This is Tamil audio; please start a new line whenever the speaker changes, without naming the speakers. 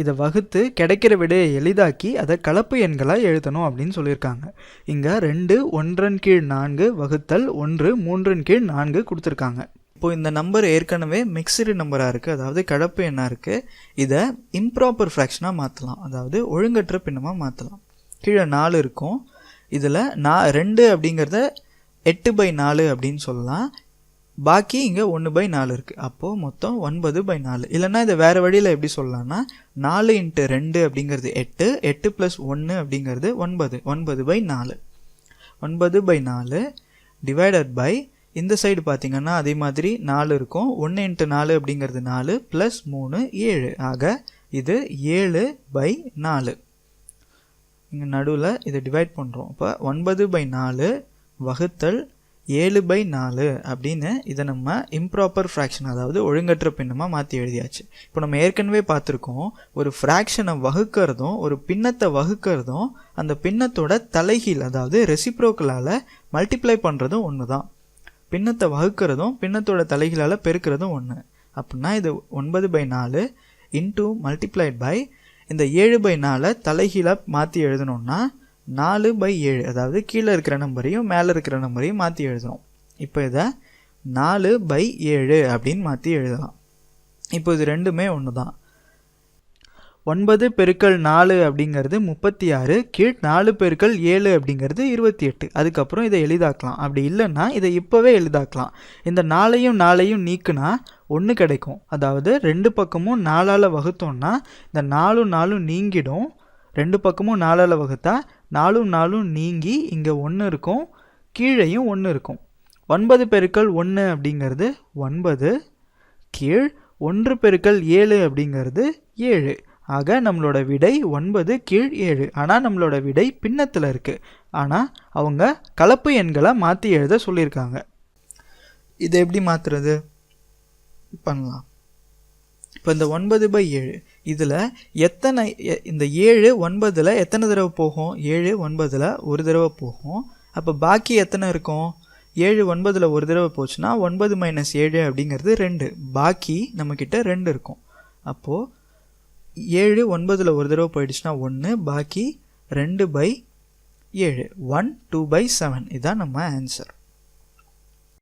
இதை வகுத்து கிடைக்கிற விடையை எளிதாக்கி அதை கலப்பு எண்களாக எழுதணும் அப்படின்னு சொல்லியிருக்காங்க. இங்கே ரெண்டு ஒன்றன் கீழ் நான்கு வகுத்தல் ஒன்று மூன்றின் கீழ் நான்கு கொடுத்துருக்காங்க. இப்போ இந்த நம்பர் ஏற்கனவே மிக்சடு நம்பராக இருக்குது அதாவது கலப்பு எண்ணாக இருக்குது இதை இம்ப்ராப்பர் ஃப்ராக்ஷனாக மாற்றலாம் அதாவது ஒழுங்கற்ற பின்னமாக மாற்றலாம் கீழே நாலு இருக்கும். இதில் நான் ரெண்டு அப்படிங்கிறத எட்டு பை நாலு அப்படின்னு சொல்லலாம். பாக்கி இங்கே ஒன்று பை நாலு இருக்குது அப்போது மொத்தம் ஒன்பது பை நாலு. இல்லைன்னா இதை வேறு வழியில் எப்படி சொல்லலாம்னா நாலு இன்ட்டு ரெண்டு அப்படிங்கிறது எட்டு எட்டு ப்ளஸ் ஒன்று அப்படிங்கிறது ஒன்பது. ஒன்பது பை நாலு. ஒன்பது பை நாலு டிவைடட் பை இந்த சைடு பார்த்தீங்கன்னா அதே மாதிரி நாலு இருக்கும். ஒன்று இன்ட்டு நாலு அப்படிங்கிறது நாலு ப்ளஸ் மூணு ஏழு. ஆக இது ஏழு பை நாலு. இங்கே நடுவில் இதை டிவைட் பண்ணுறோம் இப்போ ஒன்பது பை நாலு வகுத்தல் ஏழு பை நாலு அப்படின்னு இதை நம்ம இம்ப்ராப்பர் ஃப்ராக்ஷன் அதாவது ஒழுங்கற்ற பின்னமாக மாற்றி எழுதியாச்சு. இப்போ நம்ம ஏற்கனவே பார்த்துருக்கோம் ஒரு ஃப்ராக்ஷனை வகுக்கிறதும் ஒரு பின்னத்தை வகுக்கிறதும் அந்த பின்னத்தோட தலைகீழ் அதாவது ரெசிப்ரோக்கலால் மல்டிப்ளை பண்ணுறதும் ஒன்று தான் பின்னத்தை வகுக்கிறதும் பின்னத்தோட தலைகீழால் பெருக்கிறதும் ஒன்று அப்படின்னா இது ஒன்பது பை நாலு இன்டூ மல்டிப்ளைட் பை இந்த ஏழு பை நாலை தலைகீழாக மாற்றி எழுதணுன்னா நாலு பை ஏழு அதாவது கீழே இருக்கிற நம்பரையும் மேலே இருக்கிற நம்பரையும் மாற்றி எழுதணும். இப்போ இதை நாலு பை ஏழு அப்படின்னு மாற்றி எழுதலாம். இப்போ இது ரெண்டுமே ஒன்று தான் ஒன்பது பெருக்கள் நாலு அப்படிங்கிறது முப்பத்தி ஆறு கீழ் நாலு பெருக்கள் ஏழு அப்படிங்கிறது இருபத்தி எட்டு. அதுக்கப்புறம் இதை எளிதாக்கலாம். அப்படி இல்லைன்னா இதை இப்போவே எளிதாக்கலாம். இந்த நாளையும் நாளையும் நீக்குனா ஒன்று கிடைக்கும். அதாவது ரெண்டு பக்கமும் நாலால் வகுத்தோம்னா இந்த நாலும் நாலும் நீங்கிடும். ரெண்டு பக்கமும் நாலால் வகுத்தா நாலும் நாலும் நீங்கி இங்கே ஒன்று இருக்கும் கீழேயும் ஒன்று இருக்கும். ஒன்பது பெருக்கல் ஒன்று அப்படிங்கிறது ஒன்பது கீழ் ஒன்று பெருக்கல் ஏழு அப்படிங்கிறது ஏழு. ஆக நம்மளோட விடை ஒன்பது கீழ் ஏழு. ஆனால் நம்மளோட விடை பின்னத்தில் இருக்குது ஆனால் அவங்க கலப்பு எண்களை மாற்றி எழுத சொல்லியிருக்காங்க. இதை எப்படி மாற்றுறது பண்ணலாம். இப்போ இந்த ஒன்பது பை ஏழு இதில் எத்தனை எ- இந்த ஏழு ஒன்பதில் எத்தனை தடவை போகும்? ஏழு ஒன்பதில் ஒரு தடவை போகும். அப்போ பாக்கி எத்தனை இருக்கும்? ஏழு ஒன்பதில் ஒரு தடவை போச்சுன்னா ஒன்பது மைனஸ் ஏழு அப்படிங்கிறது ரெண்டு. பாக்கி நம்மக்கிட்ட ரெண்டு இருக்கும். அப்போது ஏழு ஒன்பதில் ஒரு தடவை போயிடுச்சுன்னா ஒன்று பாக்கி ரெண்டு பை ஏழு. ஒன் டூ பை செவன் இதுதான் நம்ம ஆன்சர்